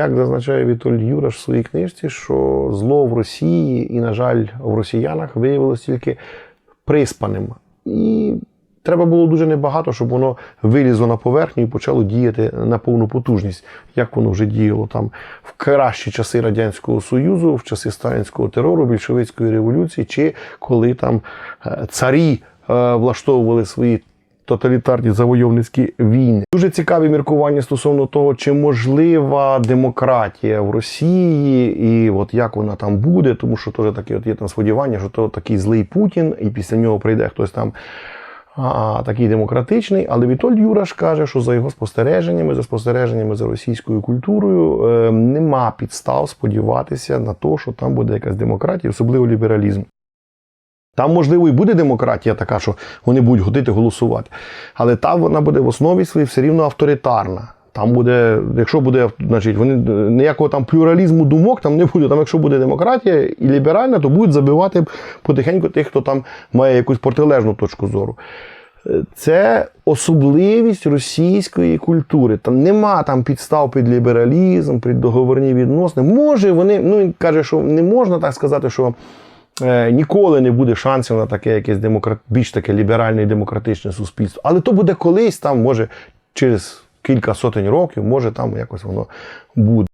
Як зазначає Вітоль Юраш в своїй книжці, що зло в Росії і, на жаль, в росіянах виявилось тільки приспаним. І треба було дуже небагато, щоб воно вилізло на поверхню і почало діяти на повну потужність, як воно вже діяло там в кращі часи Радянського Союзу, в часи сталінського терору, більшовицької революції, чи коли там е, царі е, влаштовували свої тоталітарні завойовницькі війни. Дуже цікаві міркування стосовно того, чи можлива демократія в Росії, і от як вона там буде, тому що теж таке от є там сподівання, що то такий злий Путін, і після нього прийде хтось там. А, такий демократичний, але Вітоль Юраш каже, що за його спостереженнями, за спостереженнями за російською культурою, е, нема підстав сподіватися на те, що там буде якась демократія, особливо лібералізм. Там, можливо, і буде демократія така, що вони будуть ходити голосувати. Але там вона буде в основі своїй все рівно авторитарна. Там буде, якщо буде, значить, вони ніякого там плюралізму думок там не буде. Там, якщо буде демократія і ліберальна, то будуть забивати потихеньку тих, хто там має якусь протилежну точку зору. Це особливість російської культури. Там нема там підстав під лібералізм, під договорні відносини. Може, вони, ну він каже, що не можна так сказати, що ніколи не буде шансів на таке якесь демократ, більш таке ліберальне і демократичне суспільство. Але то буде колись, там, може, через кілька сотень років, може там якось воно буде.